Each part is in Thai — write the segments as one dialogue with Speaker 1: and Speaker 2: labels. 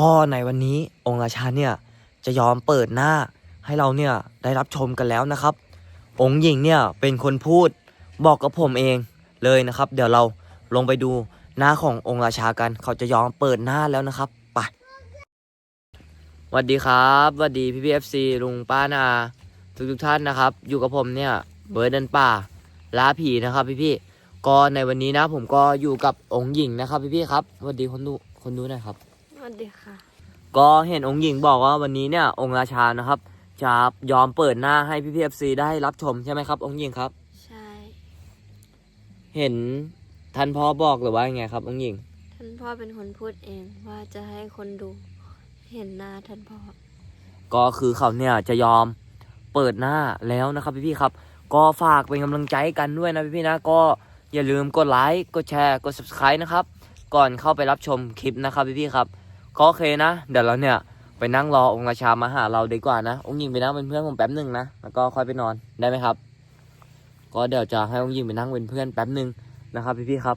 Speaker 1: ก็ในวันนี้องค์ราชาเนี่ยจะยอมเปิดหน้าให้เราเนี่ยได้รับชมกันแล้วนะครับ องค์หญิงเนี่ยเป็นคนพูดบอกกับผมเองเลยนะครับ เดี๋ยวเราลงไปดูหน้าขององค์ราชากันเขาจะยอมเปิดหน้าแล้วนะครับไปสวัสดีครับสวัสดีพี่พีเอฟซีลุงป้านาทุกทุกท่านนะครับ อยู่กับผมเนี่ยเบิร์ดเดินป่าล่าผีนะครับ พี่พี่ก็ในวันนี้นะผมก็อยู่กับองค์หญิงนะครับ พี่พี่ครับสวัสดีคนดูคนดูน่อยครับ
Speaker 2: วัสดีค่ะ
Speaker 1: ก็เห็นองค์หญิงบอกว่าวันนี้เนี่ยองค์ราชานะครับ จะยอมเปิดหน้าให้พี่พีเอฟซีได้รับชมใช่ไหมครับ องค์หญิงครับ
Speaker 2: ใช่
Speaker 1: เห็นท่านพ่อบอกหรือว่ายังไงครับ องค์หญิง
Speaker 2: ท่านพ่อเป็นคนพูดเองว่าจะให้คนดู เห็นหน้าท่านพ่อ
Speaker 1: ก็คือเขาเนี่ยจะยอมเปิดหน้าแล้วนะครับพี่ๆครับ ก็ฝากเป็นกำลังใจกันด้วยนะพี่ๆนะก็อย่าลืมกดไลค์กดแชร์กด subscribe นะครับ ก่อนเข้าไปรับชมคลิปนะครับพี่ๆครับ ก็โอเคนะ เดี๋ยวเราเนี่ยไปนั่งรอองค์ราชามาหาเราดีกว่านะ องค์หญิงไปนั่งเป็นเพื่อนผมแป๊บหนึ่งนะ แล้วก็ค่อยไปนอนได้ไหมครับ ก็เดี๋ยวจะให้องค์หญิงไปนั่งเป็นเพื่อนแป๊บหนึ่งนะครับพี่ๆครับ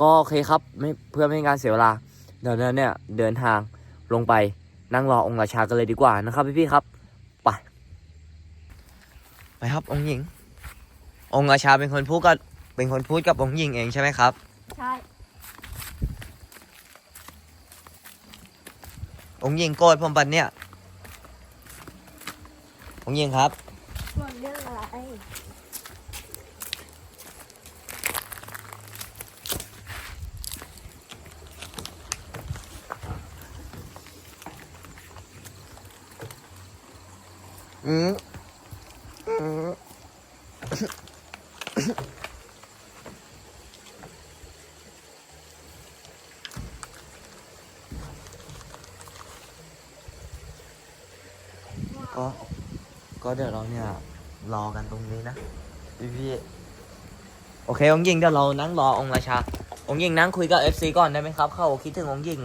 Speaker 1: ก็โอเคครับไม่เพื่อไม่ให้การเสียเวลา เดี๋ยวเราเนี่ยเดินทางลงไปนั่งรอองค์ราชากันเลยดีกว่านะครับพี่ๆครับ ไปไปครับองค์หญิง องค์ราชาเป็นคนพูดกับเป็นคนพูดกับองค์หญิงเองใช่ไหมครับ
Speaker 2: ใช่
Speaker 1: องยิงโกรธผมปันเนี่ยองยิงครับ
Speaker 2: ส่วนเรื่องอะไร
Speaker 1: อืม ก็เดี๋ยวเราเนี่ยรอกันตรงนี้นะพี่พี่โอเคองค์หญิงเดี๋ยวเรานั่งรอองค์ราชา องค์หญิงนั่งคุยกับ FC ก่อนได้ไหมครับ เขาคิดถึงองค์หญิง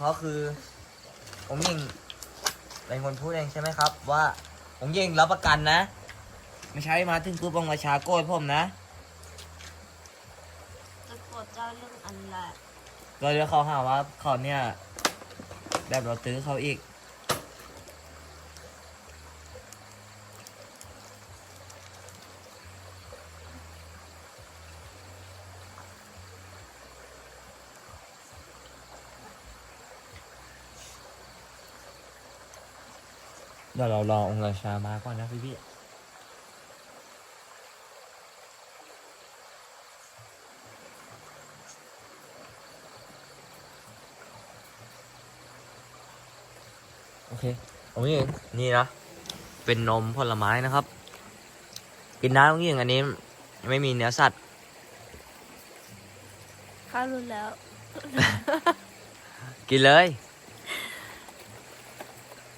Speaker 1: ก็คือองค์หญิงเป็นคนพูดเองใช่ไหมครับ ว่าองค์หญิงรับประกันนะ ไม่ใช่มาถึงปุ๊บองค์ราชาโกรธผมนะ
Speaker 2: จะโกรธเจ้าเรื่องอะไร
Speaker 1: ก็เดี๋ยวเขาหาว่าเขาเนี่ยแบบเราตื้อเขาอีก เดี๋ยวเรารอองค์ราชามาก่อนนะพี่พี่โอเคองค์หญิงนี่นะ เป็นนมผลไม้นะครับ กินได้องค์หญิงอันนี้ ไม่มีเนื้อสัตว์
Speaker 2: ข้ารู้แล้ว
Speaker 1: กินเลย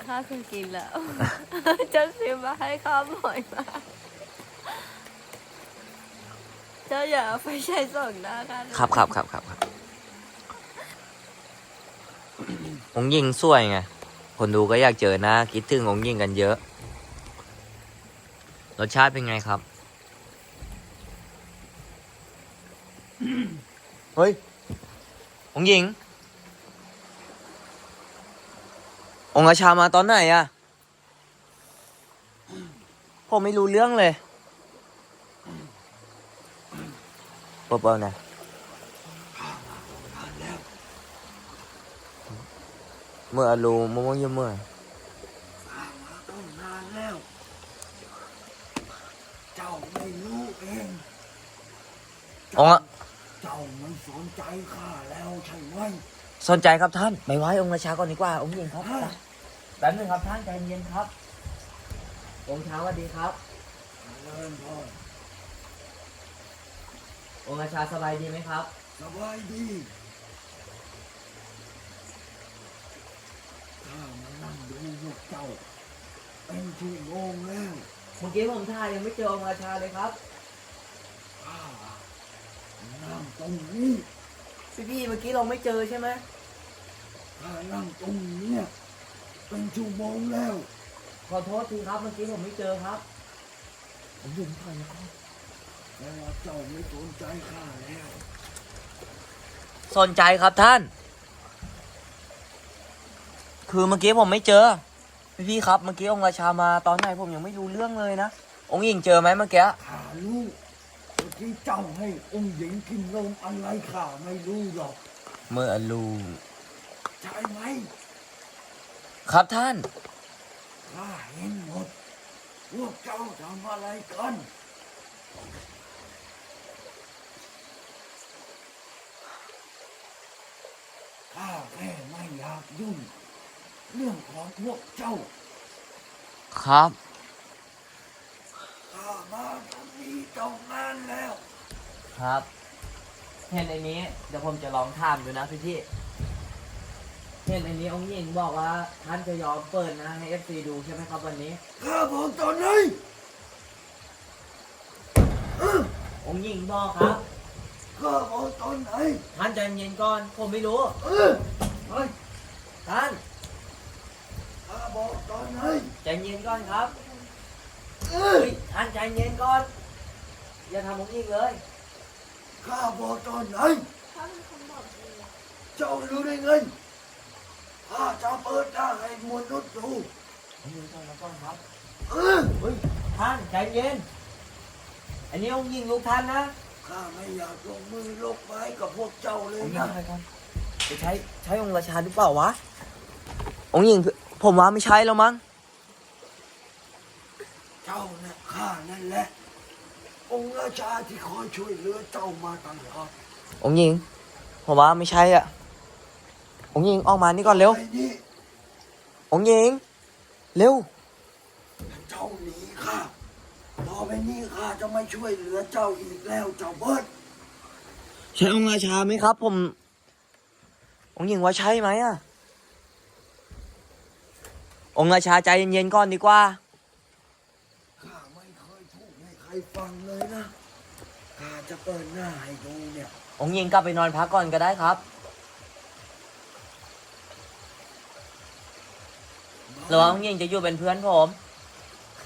Speaker 2: ข้าเคยกินแล้ว จะซื้อมาให้ข้าบ่อยมากเจ้าอย่าเอาไปใช้ส่องหน้าข้านะครับ
Speaker 1: ครับครับครับครับองค์หญิงสวยไง คนดูก็อยากเจอหนะ คิดถึงองค์หญิงกันเยอะ รสชาติเป็นไงครับ เฮ้ยองค์หญิง องค์ราชามาตอนไหนอะผมไม่รู้เรื่องเลยเปิดๆนะเมื่อรูมะม่วงเยอะเมื่อ
Speaker 3: ต้องนานแล้ว เจ้าไม่รู้เอง
Speaker 1: องค์อะ
Speaker 3: เจ้ามันสนใจข้าแล้วใช่ไหม
Speaker 1: สนใจครับท่าน ไปไหว้องค์ราชาก่อนดีกว่า องค์หญิงครับ แป๊บนึงครับท่านใจเย็นครับองค์เช้าสวัสดีครับ
Speaker 3: เริ่มพอ
Speaker 1: องค์ราชาสบายดีไหมครับ
Speaker 3: สบายดีข้ามานั่งดูพวกเจ้า เป็นชั่วโมงแล้ว
Speaker 1: เมื่อกี้ผมถ่ายยังไม่เจอองค์ราชาเลยครับ
Speaker 3: ข้านั่งตรงนี้
Speaker 1: พี่พี่เมื่อกี้เราไม่เจอใช่ไหม
Speaker 3: ข้านั่งตรงเนี้ย เป็นชั่วโมงแล้ว
Speaker 1: ขอโทษทีครับเมื่อกี้ผมไม่เจอครับ ผมอยู่ถ่ายนะครับ
Speaker 3: แต่ว่าเจ้าไม่สนใจข้าแล้ว
Speaker 1: สนใจครับท่าน คือเมื่อกี้ผมไม่เจอพี่พี่ครับเมื่อกี้องค์ราชามาตอนไหนผมยังไม่รู้เรื่องเลยนะ องค์หญิงเจอไหมเมื่อกี้
Speaker 3: ข้ารู้เมื่อกี้เจ้าให้องค์หญิงกินนมอะไรข้าไม่รู้หรอก
Speaker 1: เมื่อลู
Speaker 3: ใช่ไหม
Speaker 1: ครับท่าน
Speaker 3: ข้าเห็นหมด พวกเจ้าทำอะไรกัน ข้าแค่ไม่อยากยุ่ง เรื่องของพวกเจ้า
Speaker 1: ครับ
Speaker 3: ข้ามาตรงนี้ตรงนั้นแล้ว
Speaker 1: ครับเห็นไอ้นี้ เดี๋ยวผมจะลองถามดูนะพี่พี่ เห็นไอ้นี้องค์หญิงบอกว่าท่านจะยอมเปิดนะให้เอฟซีดูใช่ไหมครับวันนี้
Speaker 3: ข้าบอกตอนไหน
Speaker 1: องค์หญิงบอกครับ
Speaker 3: ข้าบอกตอนไหน
Speaker 1: ท่านใจเย็นก่อน ผมไม่รู้
Speaker 3: เออเฮ้ย
Speaker 1: ท่าน
Speaker 3: ข้าบอกตอนไหน
Speaker 1: ใจเย็นก่อนครับ
Speaker 3: เออ
Speaker 1: เฮ้ยท่านใจเย็นก่อน อย่าทำองค์หญิงเลย
Speaker 3: ข้าบอกตอนไหน
Speaker 2: เขาเป็นคนบอกเอง
Speaker 3: เจ้ารู้ได้ไง ข้าจะเปิดหน้าให้มนุษย์ดู
Speaker 1: องค์หญิงก่อนแล้วก่อนครับ
Speaker 3: เออ
Speaker 1: เฮ้ยท่านใจเย็น อันนี้องค์หญิงลูกท่านนะ
Speaker 3: ข้าไม่อยากลงมือลกไม้กับพวกเจ้าเลยนะ
Speaker 1: ไรกันจะใช้ใช้องค์ราชาหรือเปล่าวะ องค์หญิงผมว่าไม่ใช่แล้วมั้ง
Speaker 3: เจ้าเนี่ยข้านั่นแหละ องค์ราชาที่คอยช่วยเหลือเจ้ามาตลอด
Speaker 1: องค์หญิง ผมว่าไม่ใช่อะ องค์หญิงออกมานี่ก่อนเร็ว
Speaker 3: ไอ้นี่
Speaker 1: องค์หญิง เร็ว
Speaker 3: เจ้าหนีข้าต่อไปนี้ข้าจะไม่ช่วยเหลือเจ้าอีกแล้วเจ้าเบิร์ด
Speaker 1: ใช่องค์ราชาไหมครับ ผม องค์หญิงว่าใช่ไหมอะองค์ราชาใจเย็นๆก่อนดีกว่า
Speaker 3: ข้าไม่เคยพูดให้ใครฟังเลยนะ ข้าจะเปิดหน้าให้ดูเนี่ย
Speaker 1: องค์หญิงกลับไปนอนพักก่อนก็ได้ครับ หรือว่าองค์หญิงจะอยู่เป็นเพื่อนผม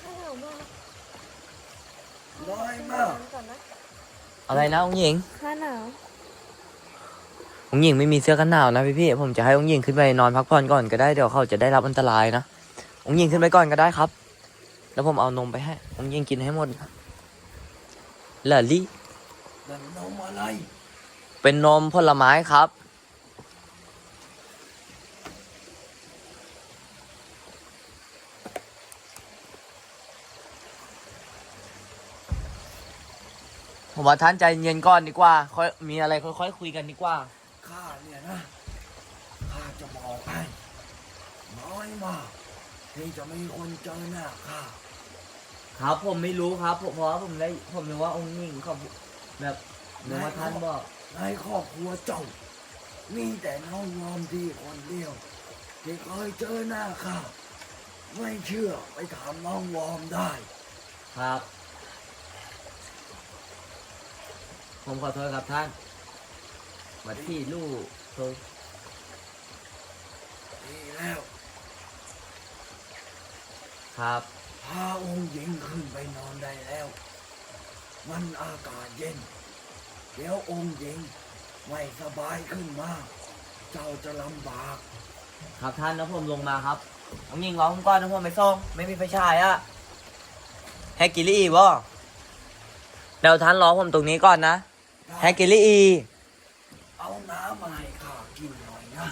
Speaker 2: ข้าวมาก
Speaker 3: น้อย
Speaker 2: น
Speaker 3: มา
Speaker 2: อกนก่อนนะ
Speaker 1: อะไรนะองค์หญิง
Speaker 2: ข้าหนาว
Speaker 1: องค์หญิงไม่มีเสื้อกันหนาวนะพี่พี่ๆผมจะให้องค์หญิงขึ้นไปนอนพักผ่อนก่อนก็ได้เดี๋ยวเขาจะได้รับอันตรายนะองค์หญิงขึ้นไปก่อนก็ได้ครับ แล้วผมเอานมไปให้องค์หญิงกินให้หมดนะลาลี่
Speaker 3: แต่นมอะไร
Speaker 1: เป็นนมผลไม้ครับ ผมว่าท่านใจเย็นก่อนดีกว่าค่อยมีอะไรค่อยๆคุยกันดีกว่า
Speaker 3: ข้าเนี่ยนะ ข้าจะบอกให้น้อยมากที่จะมีคนเจอหน้าข้า
Speaker 1: ครับผมไม่รู้ครับผมเพราะว่าผมได้ผมนึกว่าองค์หญิงเขาแบบนึกว่าท่านบอก
Speaker 3: ในครอบครัวเจ้า มีแต่น้องงอมที่คนเดียวที่เคยเจอหน้าข้าไม่เชื่อไปถามน้องวอมได้
Speaker 1: ครับ ผมขอโทษครับท่านมาที่ลูกโทษ
Speaker 3: ดีแล้ว
Speaker 1: ครับ
Speaker 3: พาองค์หญิงขึ้นไปนอนได้แล้ว มันอากาศเย็น เดี๋ยวองค์หญิงไม่สบายขึ้นมาเจ้าจะลำบาก
Speaker 1: ครับท่านแล้วผมลงมาครับองค์หญิงรอผมก่อนนะผมไปส่งไม่มีไฟฉายอะแฮกกิลี่บ่เดี๋ยวท่านรอผมตรงนี้ก่อนนะ แฮกกิลี่
Speaker 3: เอาน้ำมาให้ข้ากินหน่อยนะ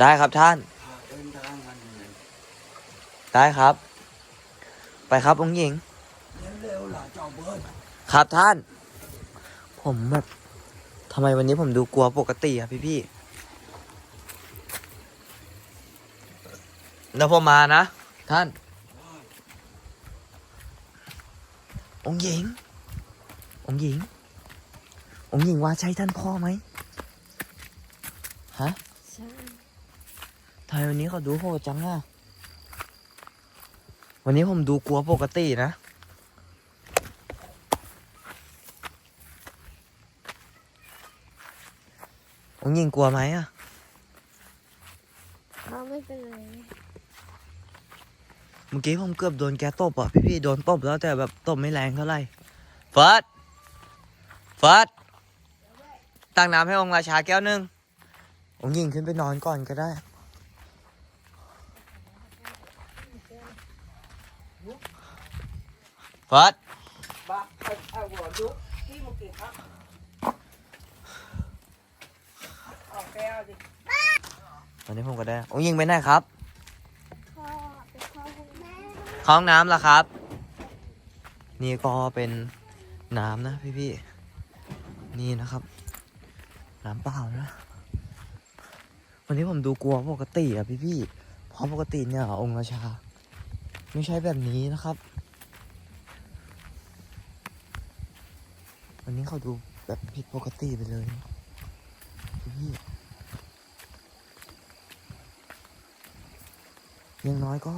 Speaker 1: ได้ครับท่าน
Speaker 3: ข้าเดินทางมันเหนื่อย
Speaker 1: ได้ครับ ไปครับองค์หญิง
Speaker 3: เร็วๆล่ะเจ้าเบิร์ด
Speaker 1: ครับท่าน ผมแบบทำไมวันนี้ผมดูกลัวปกติอะพี่พี่ๆแล้วผมมานะ ท่าน องค์หญิง องค์หญิง องค์หญิงว่าใช่ท่านพ่อไหมฮะ
Speaker 2: ใช่
Speaker 1: ทำไมวันนี้เขาดูโหดจังอะวันนี้ผมดูกลัวปกตินะ องค์หญิงกลัวไหมอะ
Speaker 2: เขาไม่เป็นไร
Speaker 1: เมื่อกี้ผมเกือบโดนแกตบอะ พี่ๆโดนตบแล้วแต่แบบตบไม่แรงเท่าไหร่เฟิร์สเฟิร์ส สั่งน้ำให้องค์ราชาแก้วหนึ่งองค์หญิงขึ้นไปนอนก่อนก็ได้ เฟิ
Speaker 4: ร์
Speaker 1: ตอนนี้ผมก็ได้ องยิงไปไหนครับ
Speaker 2: เข้ห้อง
Speaker 1: น้ำล่ะครับ นี่ก็เป็นน้ำนะพี่ๆ นี่นะครับ น้ำเปล่านะ วันนี้ผมดูกลัวปกติอะพี่พี่เพราะปกติเนี่ยองค์ราชา ไม่ใช่แบบนี้นะครับ วันนี้เขาดูแบบผิดปกติไปเลยพี่พี่ย่างน้อยก็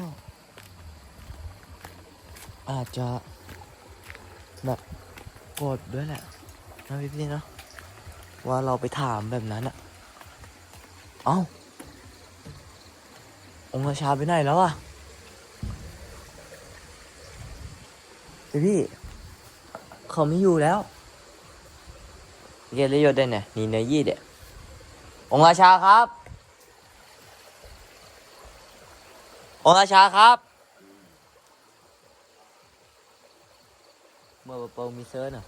Speaker 1: อาจจะแบบโกรธด้วยแหละนะพี่พี่เนาะ ว่าเราไปถามแบบนั้นอะเอ้า องค์ราชาไปไหนแล้วอะพี่ เขาไม่อยู่แล้วเรียกเลยโยดได้เนี่ยนี่เนยยี่เด็องค์ราชาครับ องค์ราชาครับ เมื่อเปิลมีเซิร์นอะ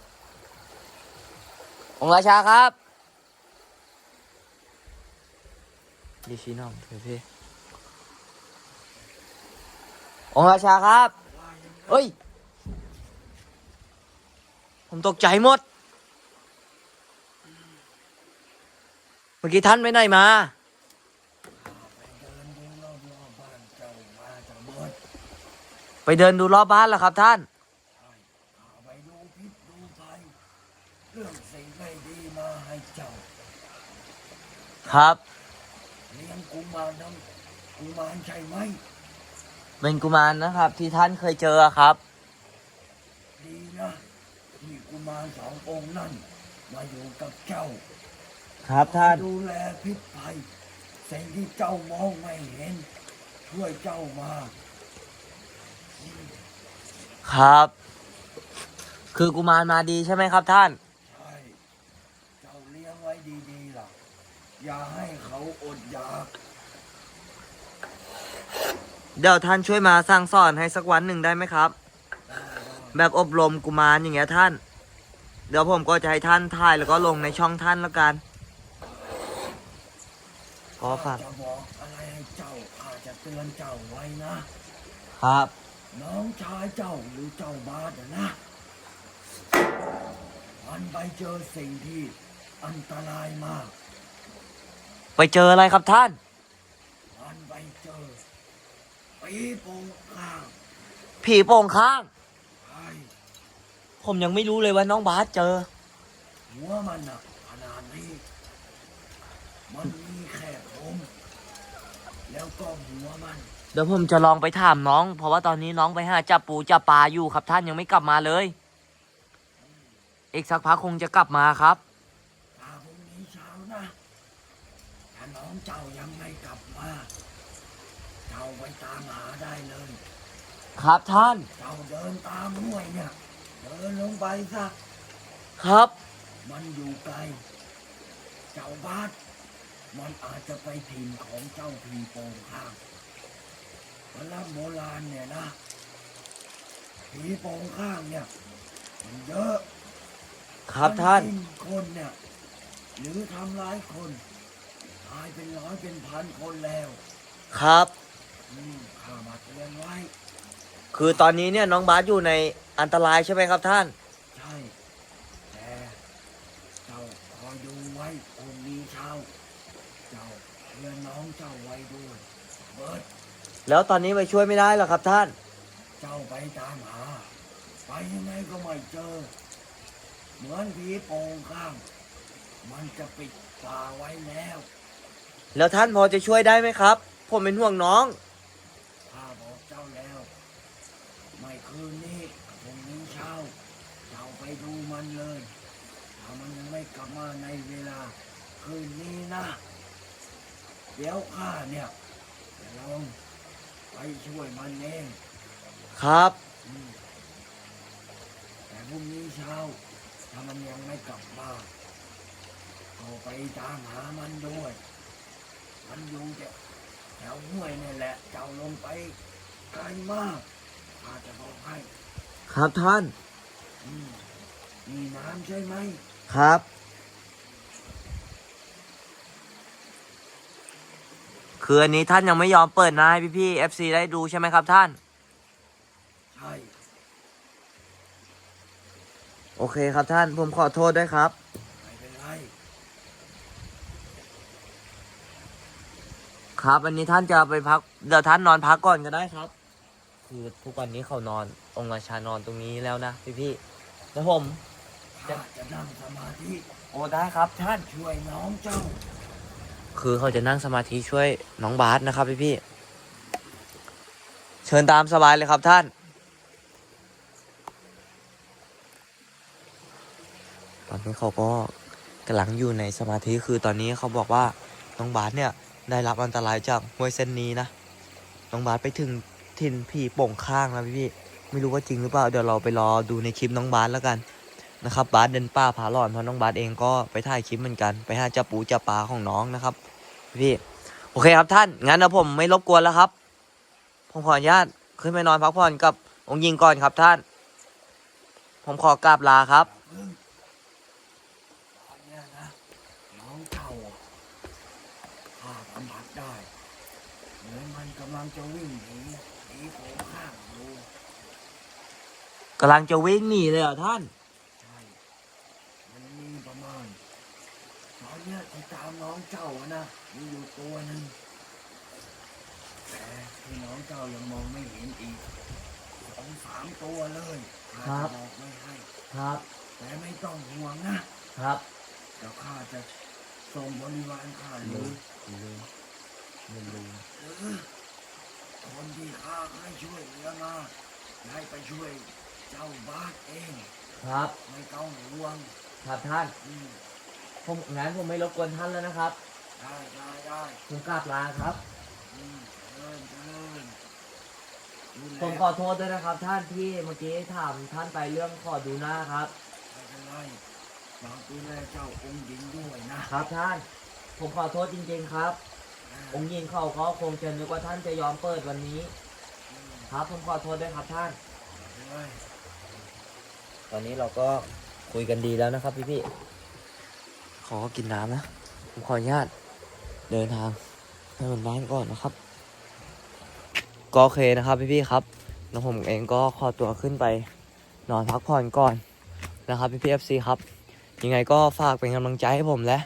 Speaker 1: องค์ราชาครับ ดิชิน้องเพื่พี่องค์ราชาครับเฮ้ย ผมตกใจหมด เมื่อกี้ท่านไปไหนมา
Speaker 3: เดินดูรอบๆบ้านเจ้ามาจะเบิด
Speaker 1: ไปเดินดูรอบบ้านแล้วครับท่าน
Speaker 3: ใช่ข้าไปดูพิษดูภัยเรื่องสิ่งไม่ดีมาให้เจ้า
Speaker 1: ครับ
Speaker 3: เลี้ยง กุมารทั้งกุมารใช่ไหม
Speaker 1: เป็นกุมารนะครับ ที่ท่านเคยเจอครับ
Speaker 3: ดีนะที่กุมารสององค์นั่น มาอยู่กับเจ้า
Speaker 1: ครับท่าน
Speaker 3: ดูแลพิษภัยสิ่งที่เจ้ามองไม่เห็น ช่วยเจ้ามา
Speaker 1: ครับ คือกุมารมาดีใช่ไหมครับท่าน
Speaker 3: ใช่ เจ้าเลี้ยงไว้ดีๆล่ะ อย่าให้เขาอดอยาก
Speaker 1: เดี๋ยวท่านช่วยมาสั่งสอนให้สักวันหนึ่งได้ไหมครับ แบบอบรมกุมารอย่างเงี้ยท่าน เดี๋ยวผมก็จะให้ท่านถ่ายแล้วก็ลงในช่องท่านแล้วกันขอฝาก
Speaker 3: จะบอกอะไรให้เจ้าอาจจะเตือนเจ้าไว้นะ
Speaker 1: ครับ
Speaker 3: น้องชายเจ้าหรือเจ้าบาสน่ะนะ มันไปเจอสิ่งที่อันตรายมาก
Speaker 1: ไปเจออะไรครับท่าน
Speaker 3: มันไปเจอ ปีโป่งข้าง
Speaker 1: ผีโป่งข้าง
Speaker 3: ใช่
Speaker 1: ผมยังไม่รู้เลยว่าน้องบาสเจอ
Speaker 3: หัวมันน่ะขนาดนี้ มันมีแค่ผมแล้วก็หัวมัน
Speaker 1: เดี๋ยวผมจะลองไปถามน้อง เพราะว่าตอนนี้น้องไปหาจับปูจับปลาอยู่ครับ ท่านยังไม่กลับมาเลย อีกสักพักคงจะกลับมาครับ
Speaker 3: ถ้าพรุ่งนี้เช้านะ ถ้าน้องเจ้ายังไม่กลับมา เจ้าไปตามหาได้เลย
Speaker 1: ครับท่าน
Speaker 3: เจ้าเดินตามห้วยเนี่ย เดินลงไปซะ
Speaker 1: ครับ
Speaker 3: มันอยู่ไกล เจ้าบาสมันอาจจะไปถิ่นของเจ้าพีโปงข้างพระโบราณเนี่ยนะผีโปงข้างเนี่ย มันเยอะ
Speaker 1: ครับท่าน
Speaker 3: มักิคนเนี่ย หรือทำร้ายคน ตายเป็นร้อยเป็นพันคนแล้ว
Speaker 1: ครับ
Speaker 3: อืม ข้ามาเตือนไว้
Speaker 1: คือตอนนี้เนี่ยน้องบาสอยู่ในอันตรายใช่ไหมครับท่าน
Speaker 3: ใช่ แต่เจ้าคอยดูไว้พรุ่งนี้เช้า เจ้าเตือนน้องเจ้าไว้ด้วยเบิร์ด
Speaker 1: แล้วตอนนี้ไปช่วยไม่ได้หรอครับท่าน
Speaker 3: เจ้าไปตามหา ไปยังไงก็ไม่เจอ เหมือนผีโป่งข้าง มันจะปิดป่าไว้แล้ว
Speaker 1: แล้วท่านพอจะช่วยได้ไหมครับ ผมเป็นห่วงน้อง
Speaker 3: ข้าบอกเจ้าแล้ว ไม่ คืนนี้พรุ่งนี้เช้าเจ้าไปดูมันเลย ถ้ามันยังไม่กลับมาในเวลาคืนนี้นะ เดี๋ยวข้าเนี่ยจะลองไปช่วยมันเอง
Speaker 1: ครับ
Speaker 3: อืมแต่พรุ่งนี้เช้า ถ้ามันยังไม่กลับมาก็ไปตามหามันด้วย มันอยู่แถวแถวห้วยนี่แหละ เจ้าลงไปไกลมาก ข้าจะบอกให้
Speaker 1: ครับท่าน
Speaker 3: อืมมีน้ำใช่ไหม
Speaker 1: ครับ คืออันนี้ท่านยังไม่ยอมเปิดหน้าให้พี่ๆ FC ได้ดูใช่ไหมครับท่าน
Speaker 3: ใช่
Speaker 1: โอเคครับท่าน ผมขอโทษด้วยครับ
Speaker 3: ไม่เป็นไร
Speaker 1: ครับ อันนี้ท่านจะไปพัก เดี๋ยวท่านนอนพักก่อนก็ได้ครับ คือทุกวันนี้เขานอน องค์ราชานอนตรงนี้แล้วนะพี่ๆแล้วผม
Speaker 3: ข้าจะนั่งสมาธิ
Speaker 1: โอ้ได้ครับท่าน
Speaker 3: ช่วยน้องเจ้า
Speaker 1: คือเขาจะนั่งสมาธิช่วยน้องบาสนะครับพี่พี่ๆเชิญตามสบายเลยครับท่าน ตอนนี้เขาก็กำลังอยู่ในสมาธิคือตอนนี้เขาบอกว่าน้องบาสเนี่ยได้รับอันตรายจากห้วยเส้นนี้นะ น้องบาสไปถึง ถิ่นผีโป่งข้างแล้วพี่พี่ไม่รู้ว่าจริงหรือเปล่าเดี๋ยวเราไปรอดูในคลิปน้องบาสแล้วกันนะครับบาสเดินป่าผาหลอนเพราะน้องบาสเองก็ไปถ่ายคลิปเหมือนกัน ไปหาจับปูจับปลาของน้องนะครับพี่โอเคครับท่านงั้นนะผมไม่รบกวนแล้วครับ ผมขออนุญาตขึ้นไปนอนพักผ่อนกับองค์ยิงก่อนครับท่าน ผมขอกราบลาครับ
Speaker 3: น้องเจ้าอะข้าสัมผัสได้เหมือนมันกำลังจะวิ่งหนี หนีโผล่ข้างดู
Speaker 1: กำลังจะวิ่งหนีเลยเหรอท่าน
Speaker 3: ใช่ มันมีประมาณ ตอนเนี้ยที่ตามน้องเจ้าอะนะ มีอยู่ตัวหนึ่งแต่ที่น้องเจ้ายังมองไม่เห็นอีกสองสามตัวเลยข้า
Speaker 1: ครั
Speaker 3: จะ
Speaker 1: บ
Speaker 3: บอกไม่ให้
Speaker 1: ครับ
Speaker 3: แต่ไม่ต้องห่วงนะ ครับ เดี๋ยวข้าจะส่งบริวารข้าหรือ
Speaker 1: ลืมลืมลืม
Speaker 3: หรือคนที่ข้าให้ ช่วยเหลือมาให้ไปช่วยเจ้าบาสเอง
Speaker 1: ครับ
Speaker 3: ไม่ต้องห่วง
Speaker 1: ครับท่าน
Speaker 3: อืม
Speaker 1: ผมงั้นผมไม่รบกวนท่านแล้วนะครับ
Speaker 3: ได้ได้ได้
Speaker 1: ผมกราบลาครับ
Speaker 3: อืมเดินเดินดูแล
Speaker 1: ผมขอโทษด้วยนะครับ ท่านที่เมื่อกี้ถามท่านไปเรื่องขอดูหน้าครับ
Speaker 3: ไม่เป็นไรฝากดูแลเจ้าองค์หญิงด้วยนะครับ
Speaker 1: ท่าน ผมขอโทษจริงๆครับ องค์ยิงเขาก็คงจะนึกว่าท่านจะยอมเปิดวันนี้
Speaker 3: อืม
Speaker 1: ครับผมขอโทษด้วยครับท่าน
Speaker 3: ไม่เป็นไร
Speaker 1: ตอนนี้เราก็คุยกันดีแล้วนะครับพี่พี่ๆขอกินน้ำนะ ผมขออนุญาตเดินทางไปบนบ้านก่อนนะครับ ก็โอเคนะครับพี่พี่ๆครับแล้วผมเองก็ขอตัวขึ้นไปนอนพักผ่อนก่อนนะครับพี่พี่เอฟซีครับ ยังไงก็ฝากเป็นกำลังใจให้ผมและ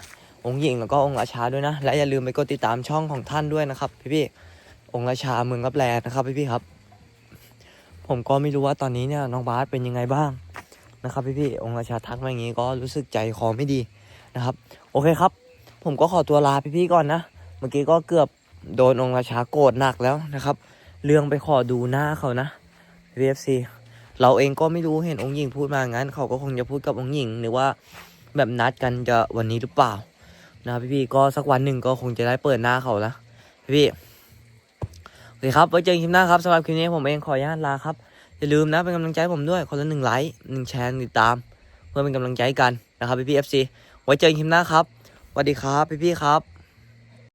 Speaker 1: องค์หญิงแล้วก็องค์ราชาด้วยนะ และอย่าลืมไปกดติดตามช่องของท่านด้วยนะครับ พี่พี่ๆองค์ราชาเมืองรับแลนะครับพี่พี่ๆครับ ผมก็ไม่รู้ว่าตอนนี้เนี่ยน้องบาสเป็นยังไงบ้างนะครับพี่พี่ๆองค์ราชาทักมาอย่างนี้ก็รู้สึกใจคอไม่ดีนะครับ โอเคครับ ผมก็ขอตัวลาพี่พี่ๆก่อนนะเมื่อกี้ก็เกือบโดนองค์ราชาโกรธหนักแล้วนะครับ เรื่องไปขอดูหน้าเขานะพีเอฟซีเราเองก็ไม่รู้เห็นองค์หญิงพูดมางั้น เขาก็คงจะพูดกับองค์หญิงหรือว่าแบบนัดกันจะวันนี้หรือเปล่า นะพี่พี่ๆก็สักวันหนึ่งก็คงจะได้เปิดหน้าเขานะพี่พี่ สวัสดีครับ ไว้เจอกันคลิปหน้าครับสำหรับคลิปนี้ผมเองขออนุญาตลาครับ อย่าลืมนะเป็นกำลังใจผมด้วย คนละหนึ่งไลค์หนึ่งแชร์หนึ่งติดตาม เพื่อเป็นกำลังใจกันนะครับพี่พี่เอฟซีไว้เจอกันคลิปหน้าครับสวัสดีครับพี่พี่ครับ